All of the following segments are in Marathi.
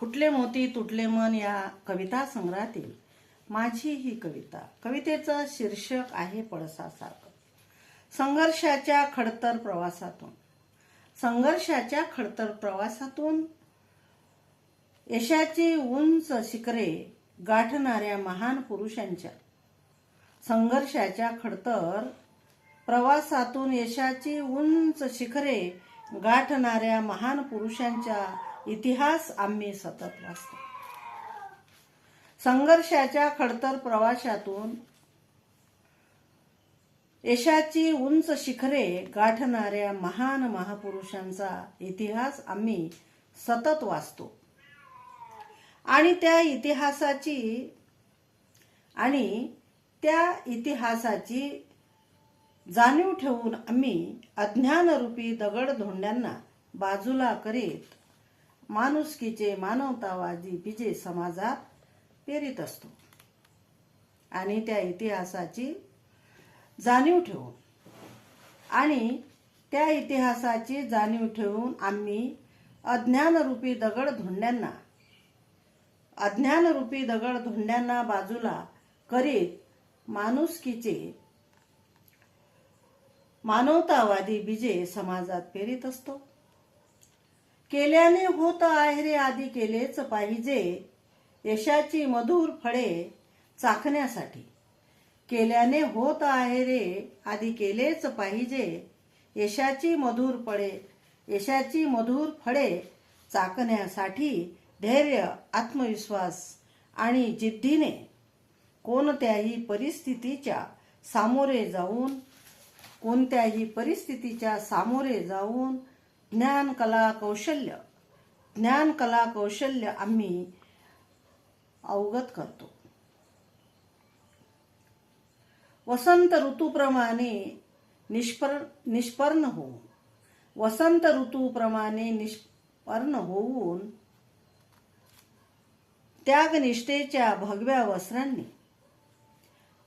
फुटले मोती तुटले मन या कविता संग्रहातील? माझी ही कविता कवितेचं शीर्षक आहे पळसासारखं. संघर्षाच्या खडतर प्रवासातून. संघर्षाच्या खडतर प्रवासातून यशाची उंच शिखरे गाठणाऱ्या महान पुरुषांच्या. संघर्षाच्या खडतर प्रवासातून यशाची उंच शिखरे गाठणाऱ्या महान पुरुषांच्या इतिहास आम्ही सतत वाचतो. संघर्षाच्या खडतर प्रवाशातून यशाची उंच शिखरे गाठणाऱ्या महान महापुरुषांचा इतिहास आम्ही सतत वाचतो. आणि त्या इतिहासाची आणि त्या इतिहासाची जाणीव ठेवून आम्ही अज्ञानरूपी दगड धोंड्यांना बाजूला करीत माणुसकीचे मानवतावादी बीजे समाजात पेरित असतो. आणि त्या इतिहासाची जाणीव ठेवून आणि त्या इतिहासाची जाणीव ठेवून आम्ही अज्ञानरूपी दगड धोंड्यांना अज्ञानरूपी दगड धोंड्यांना बाजूला करीत माणुसकीचे मानवतावादी बीजे समाजात पेरित असतो. केल्याने होत आहे रे आधी केलेच पाहिजे. यशाची मधुर फळे चाखण्यासाठी. केल्याने होत आहे रे आधी केलेच पाहिजे. यशाची मधुर फळे यशाची मधुर फळे चाकण्यासाठी धैर्य आत्मविश्वास आणि जिद्दीने कोणत्याही परिस्थितीच्या सामोरे जाऊन कोणत्याही परिस्थितीच्या सामोरे जाऊन ज्ञान कला कौशल्य. ज्ञान कला कौशल्य आम्ही अवगत करतो. वसंत ऋतूप्रमाणे निष्पर निष्पर्ण होऊन वसंत ऋतूप्रमाणे निष्पर्ण होऊन त्यागनिष्ठेच्या भगव्या वस्त्रांनी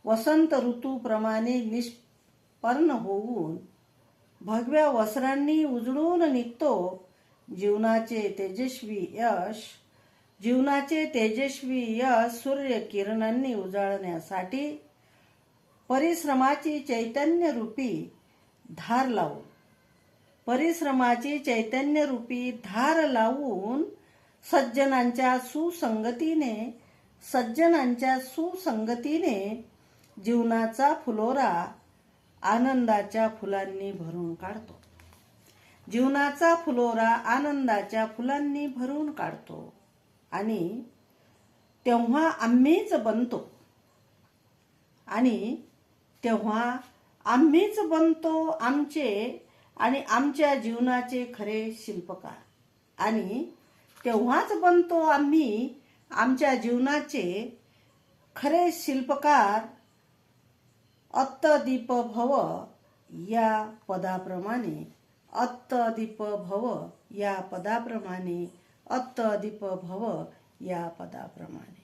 वसंत ऋतूप्रमाणे निष्पर्ण होऊन भगव्या वस्त्रांनी उजळून निघतो. जीवनाचे तेजस्वी यश जीवनाचे तेजस्वी यश सूर्य किरणांनी उजाळण्यासाठी परिश्रमाची चैतन्य रूपी धार लावून परिश्रमाची चैतन्य रूपी धार लावून सज्जनांच्या सुसंगतीने सज्जनांच्या सुसंगतीने जीवनाचा फुलोरा आनंदाच्या फुलांनी भरून काढतो. जीवनाचा फुलोरा आनंदाच्या फुलांनी भरून काढतो. आणि तेव्हा आम्हीच बनतो. आणि तेव्हा आम्हीच बनतो आमचे आणि आमच्या जीवनाचे खरे शिल्पकार. आणि तेव्हाच बनतो आम्ही आमच्या जीवनाचे खरे शिल्पकार अत्तदीप भव या पदाप्रमाणे अत्तदीप भव या पदाप्रमाणे अत्तदीप भव या पदाप्रमाणे.